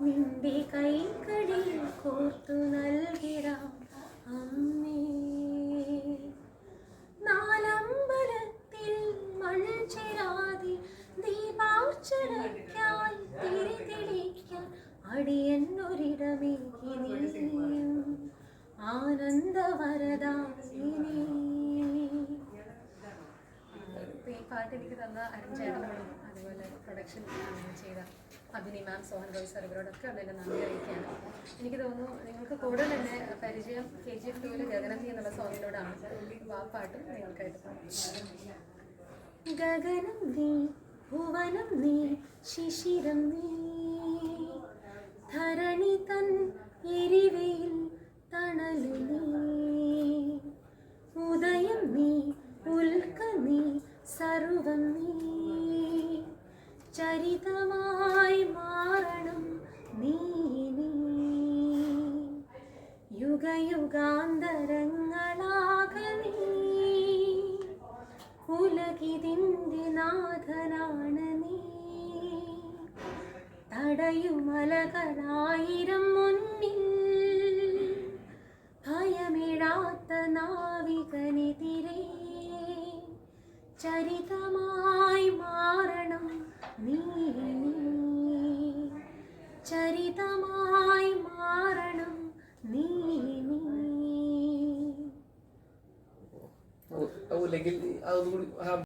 നിന്റെ കൈകളിൽ കോർത്തു നൽകിടാം അമ്മേ. നാലമ്പലത്തിൽ മൺചിരാതി ദീപാർച്ചനയ്ക്കായി തിരിതെളിക്കാൻ അടിയന്നൊരിടമേകി നീയും ആനന്ദവരദാസിനി ഈ പാട്ട് എനിക്ക് തന്ന അരുൺചേട്ടനോടും അതുപോലെ പ്രൊഡക്ഷൻ ചെയ്ത അഭിനി മാം സോഹൻ റോയ് സർ ഇവരോടൊക്കെ നന്ദി അറിയിക്കുകയാണ്. എനിക്ക് തോന്നുന്നു നിങ്ങൾക്ക് കൂടുതൽ എന്റെ പരിചയം കെ ജി എഫ് ടൂവിൽ ഗഗനത്തി എന്നുള്ള സോങ്ങിനോടാണ് അപ്പോൾ ആ പാട്ടും നിങ്ങൾക്കായിട്ട് ഗഗനം നീ ഭുവനം നീ ശിശിരം നീ. ധരണി തൻ എരിവയിൽ തണലു നീ. ഉദയം നീ ഉൽക്ക നീ സർവം നീ. ചരിതമായി മാറണം നീ യുഗയുഗാന്തരങ്ങളാക നീ. ഉലകിതിന്റെ നാഥനാണ് നീ. തടയുമലകളായിരം മുന്നിൽ. ഭയമിടാത്ത നാവികനെതിരെ. ചരിതമായി മാറണം ചരിതമായി മാറണം നീ അല്ലെങ്കിൽ അതൊന്നുകൂടി ആ